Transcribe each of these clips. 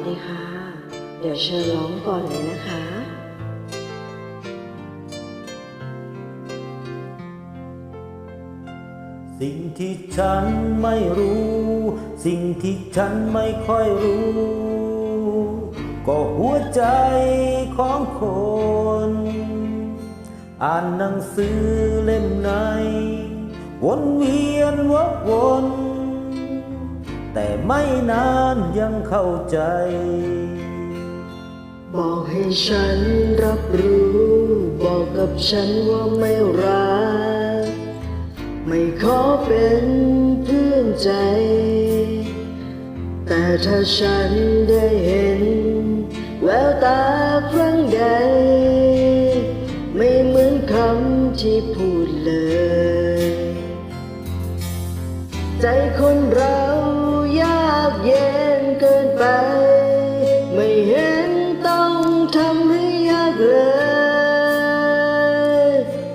สดีค่ะ เดี๋ยวเชิญร้องก่อนเลยนะคะสิ่งที่ฉันไม่รู้ สิ่งที่ฉันไม่ค่อยรู้ ก็หัวใจของคน อ่านหนังสือเล่มไหน วนเวียนวกวน แต่ไม่นานยังเข้าใจ บอกให้ฉันรับรู้ บอกกับฉันว่าไม่รัก ไม่ขอเป็นเพื่อนใจ แต่ถ้าฉันได้เห็น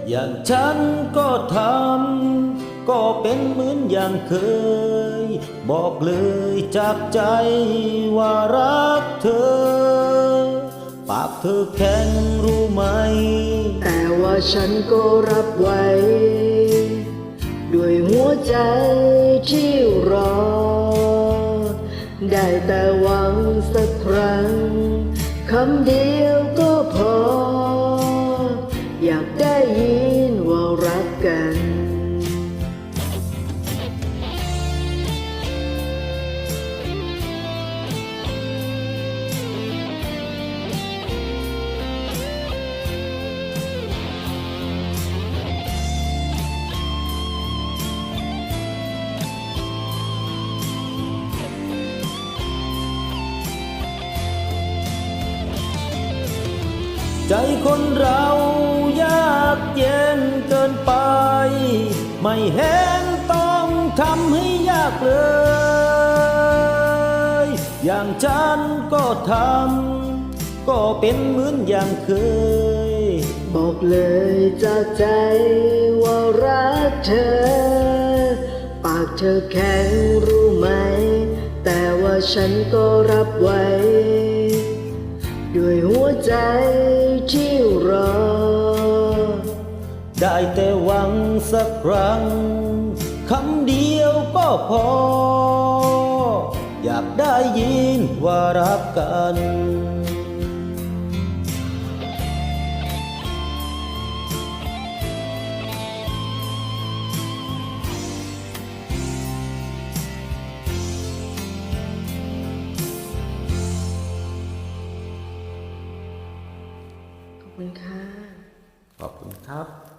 อย่างฉันก็ทำ ก็เป็นเหมือนอย่างเคย บอกเลยจากใจว่ารักเธอ ปากเธอแข็งรู้ไหม แต่ว่าฉันก็รับไว้ ด้วยหัวใจที่รอ ได้แต่หวังสักครั้งคำเดียว นว่ารักกัน ใจคนเรายากเย็นเกินไป ไม่เห็นต้องทำให้ยากเลย อย่างฉันก็ทำก็เป็นเหมือนอย่างเคย บอกเลยจากใจว่ารักเธอ ปากเธอแข็งรู้ไหม แต่ว่าฉันก็รับไว้ ด้วยหัวใจ ได้แต่หวังสักครั้งคำเดียวก็พอ อยากได้ยินว่ารักกันขอบคุณค่ะ ขอบคุณครับ